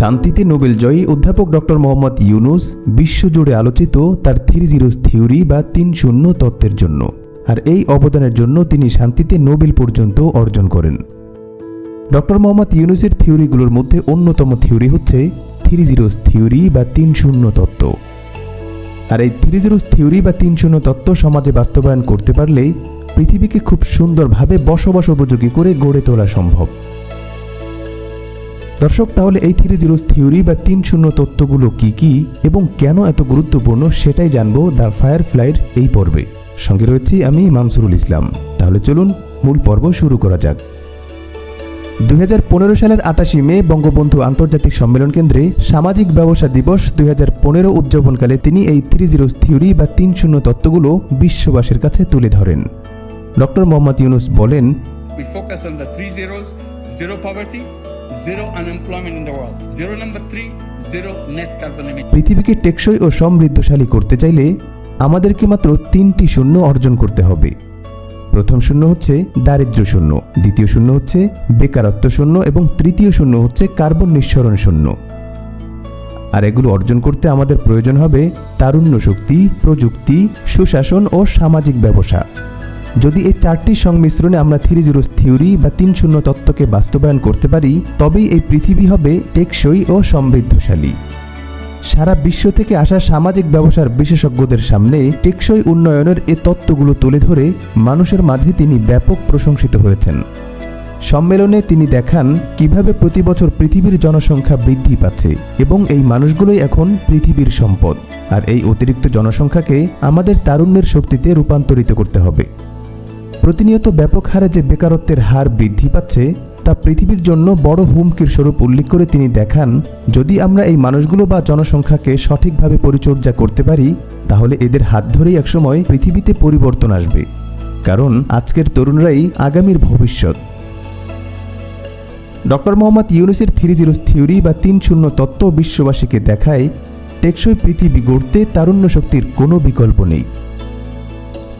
শান্তিতে নোবেলজয়ী অধ্যাপক ডক্টর মোহাম্মদ ইউনুস বিশ্বজুড়ে আলোচিত তার থ্রি জিরোস থিওরি বা তিন শূন্য তত্ত্বের জন্য। আর এই অবদানের জন্য তিনি শান্তিতে নোবেল পর্যন্ত অর্জন করেন। ডক্টর মোহাম্মদ ইউনুসের থিওরিগুলোর মধ্যে অন্যতম থিওরি হচ্ছে থ্রি জিরোস থিওরি বা তিন শূন্য তত্ত্ব। আর এই থ্রি জিরোস থিওরি বা তিন শূন্য তত্ত্ব সমাজে বাস্তবায়ন করতে পারলে পৃথিবীকে খুব সুন্দরভাবে বসবাস উপযোগী করে গড়ে তোলা সম্ভব। দর্শক, তাহলে এই থ্রি জিরোস থিওরি বা তিন শূন্য তত্ত্বগুলো কি কি এবং কেন এত গুরুত্বপূর্ণ সেটাই জানব দ্য ফায়ার ফায়ারফ্লাইয়ের এই পর্বে। সঙ্গে রয়েছি আমি মানসুরুল ইসলাম। তাহলে চলুন মূল পর্ব শুরু করা যাক। দুই হাজার পনেরো সালের আটাশি মে বঙ্গবন্ধু আন্তর্জাতিক সম্মেলন কেন্দ্রে সামাজিক ব্যবসা দিবস দুই হাজার পনেরো উদযাপনকালে তিনি এই থ্রি জিরোস থিওরি বা তিন শূন্য তত্ত্বগুলো বিশ্ববাসীর কাছে তুলে ধরেন। ডক্টর মোহাম্মদ ইউনুস বলেন unemployment in the world. Zero number three, zero net carbon emission. পৃথিবীকে টেকসই ও সমৃদ্ধশালী করতে চাইলে আমাদেরকে মাত্র তিনটি শূন্য অর্জন করতে হবে প্রথম শূন্য হচ্ছে দারিদ্র্য শূন্য দ্বিতীয় শূন্য হচ্ছে বেকারত্ব শূন্য এবং তৃতীয় শূন্য হচ্ছে কার্বন নিঃসরণ শূন্য আর এগুলো অর্জন করতে আমাদের প্রয়োজন হবে তারুণ্য শক্তি প্রযুক্তি সুশাসন ও সামাজিক ব্যবসা যদি এই চারটির সংমিশ্রণে আমরা থ্রি জিরোস থিওরি বা তিন শূন্য তত্ত্বকে বাস্তবায়ন করতে পারি, তবেই এই পৃথিবী হবে টেকসই ও সমৃদ্ধশালী। সারা বিশ্ব থেকে আসা সামাজিক ব্যবসার বিশেষজ্ঞদের সামনে টেকসই উন্নয়নের এ তত্ত্বগুলো তুলে ধরে মানুষের মাঝে তিনি ব্যাপক প্রশংসিত হয়েছেন। সম্মেলনে তিনি দেখান কীভাবে প্রতি বছর পৃথিবীর জনসংখ্যা বৃদ্ধি পাচ্ছে এবং এই মানুষগুলোই এখন পৃথিবীর সম্পদ। আর এই অতিরিক্ত জনসংখ্যাকে আমাদের তারুণ্যের শক্তিতে রূপান্তরিত করতে হবে। প্রতিনিয়ত ব্যাপক হারে যে বেকারত্বের হার বৃদ্ধি পাচ্ছে, তা পৃথিবীর জন্য বড় হুমকির স্বরূপ উল্লেখ করে তিনি দেখান, যদি আমরা এই মানুষগুলো বা জনসংখ্যাকে সঠিকভাবে পরিচর্যা করতে পারি, তাহলে এদের হাত ধরেই একসময় পৃথিবীতে পরিবর্তন আসবে। কারণ আজকের তরুণরাই আগামীর ভবিষ্যৎ। ডক্টর মোহাম্মদ ইউনুসের থ্রি জিরো থিওরি বা তিন শূন্য তত্ত্ব বিশ্ববাসীকে দেখায়, টেকসই পৃথিবী গড়তে তারুণ্য শক্তির কোনো বিকল্প নেই।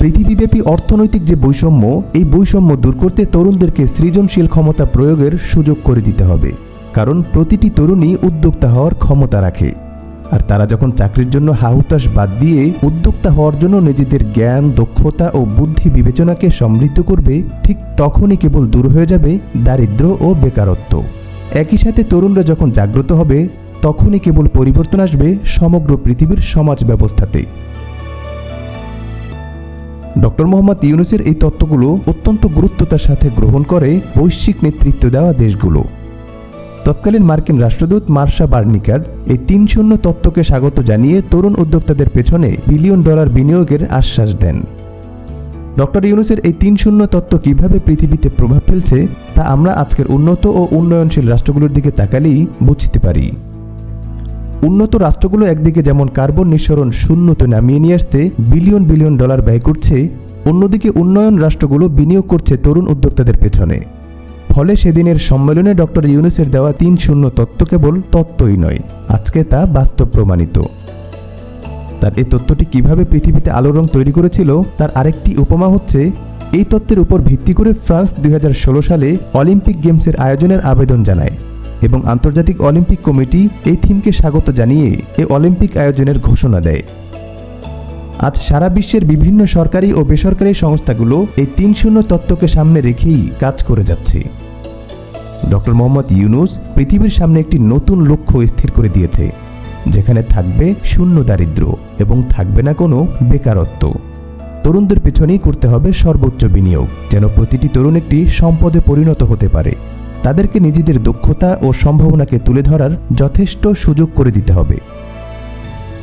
পৃথিবীব্যাপী অর্থনৈতিক যে বৈষম্য, এই বৈষম্য দূর করতে তরুণদেরকে সৃজনশীল ক্ষমতা প্রয়োগের সুযোগ করে দিতে হবে। কারণ প্রতিটি তরুণই উদ্যোক্তা হওয়ার ক্ষমতা রাখে। আর তারা যখন চাকরির জন্য হাহুতাশ বাদ দিয়ে উদ্যোক্তা হওয়ার জন্য নিজেদের জ্ঞান, দক্ষতা ও বুদ্ধি বিবেচনাকে সমৃদ্ধ করবে, ঠিক তখনই কেবল দূর হয়ে যাবে দারিদ্র ও বেকারত্ব। একই সাথে তরুণরা যখন জাগ্রত হবে, তখনই কেবল পরিবর্তন আসবে সমগ্র পৃথিবীর সমাজ ব্যবস্থাতে। ডক্টর মোহাম্মদ ইউনুসের এই তত্ত্বগুলো অত্যন্ত গুরুত্বতার সাথে গ্রহণ করে বৈশ্বিক নেতৃত্ব দেওয়া দেশগুলো। তৎকালীন মার্কিন রাষ্ট্রদূত মার্শা বার্নিকার এই তিন শূন্য তত্ত্বকে স্বাগত জানিয়ে তরুণ উদ্যোক্তাদের পেছনে বিলিয়ন ডলার বিনিয়োগের আশ্বাস দেন। ডক্টর ইউনুসের এই তিন শূন্য তত্ত্ব কীভাবে পৃথিবীতে প্রভাব ফেলছে তা আমরা আজকের উন্নত ও উন্নয়নশীল রাষ্ট্রগুলোর দিকে তাকালেই বুঝতে পারি। উন্নত রাষ্ট্রগুলো একদিকে যেমন কার্বন নিঃসরণ শূন্যতে নামিয়ে নিয়ে আসতে বিলিয়ন বিলিয়ন ডলার ব্যয় করছে, অন্যদিকে উন্নয়ন রাষ্ট্রগুলো বিনিয়োগ করছে তরুণ উদ্যোক্তাদের পেছনে। ফলে সেদিনের সম্মেলনে ডক্টর ইউনুসের দেওয়া তিন শূন্য তত্ত্ব কেবল তত্ত্বই নয়, আজকে তা বাস্তব প্রমাণিত। তার এই তত্ত্বটি কীভাবে পৃথিবীতে আলো রং তৈরি করেছিল, তার আরেকটি উপমা হচ্ছে, এই তত্ত্বের উপর ভিত্তি করে ফ্রান্স দুই হাজার ষোলো সালে অলিম্পিক গেমসের আয়োজনের আবেদন জানায়। এবং আন্তর্জাতিক অলিম্পিক কমিটি এই থিমকে স্বাগত জানিয়ে এই অলিম্পিক আয়োজনের ঘোষণা দেয়। আজ সারা বিশ্বের বিভিন্ন সরকারি ও বেসরকারি সংস্থাগুলো এই তিন শূন্য তত্ত্বকে সামনে রেখেই কাজ করে যাচ্ছে। ডক্টর মোহাম্মদ ইউনুস পৃথিবীর সামনে একটি নতুন লক্ষ্য স্থির করে দিয়েছে, যেখানে থাকবে শূন্য দারিদ্র্য এবং থাকবে না কোনো বেকারত্ব। তরুণদের পেছনেই করতে হবে সর্বোচ্চ বিনিয়োগ, যেন প্রতিটি তরুণ একটি সম্পদে পরিণত হতে পারে। তাদেরকে নিজেদের দক্ষতা ও সম্ভাবনাকে তুলে ধরার যথেষ্ট সুযোগ করে দিতে হবে।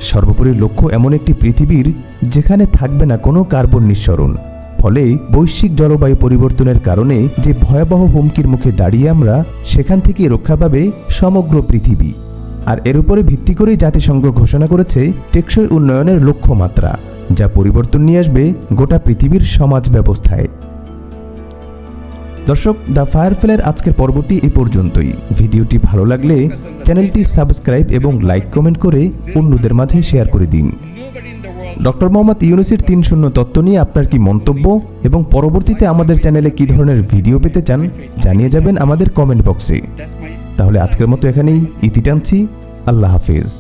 সর্বোপরি লক্ষ্য এমন একটি পৃথিবীর যেখানে থাকবে না কোনো কার্বন নিঃসরণ। ফলে বৈশ্বিক জলবায়ু পরিবর্তনের কারণে যে ভয়াবহ হুমকির মুখে দাঁড়িয়ে আমরা, সেখান থেকে রক্ষা পাবে সমগ্র পৃথিবী। আর এর উপরে ভিত্তি করেই জাতিসংঘ ঘোষণা করেছে টেকসই উন্নয়নের লক্ষ্যমাত্রা, যা পরিবর্তন নিয়ে আসবে গোটা পৃথিবীর সমাজ ব্যবস্থায়। দর্শক, দ্য ফায়ারফেলের আজকের পর্বটি এ পর্যন্তই। ভিডিওটি ভালো লাগলে চ্যানেলটি সাবস্ক্রাইব এবং লাইক কমেন্ট করে অন্যদের মাঝে শেয়ার করে দিন। ডক্টর মোহাম্মদ ইউনুসের তিন শূন্য তত্ত্ব নিয়ে আপনার কি মন্তব্য এবং পরবর্তীতে আমাদের চ্যানেলে কী ধরনের ভিডিও পেতে চান জানিয়ে যাবেন আমাদের কমেন্ট বক্সে। তাহলে আজকের মতো এখানেই ইতি টানছি। আল্লাহ হাফিজ।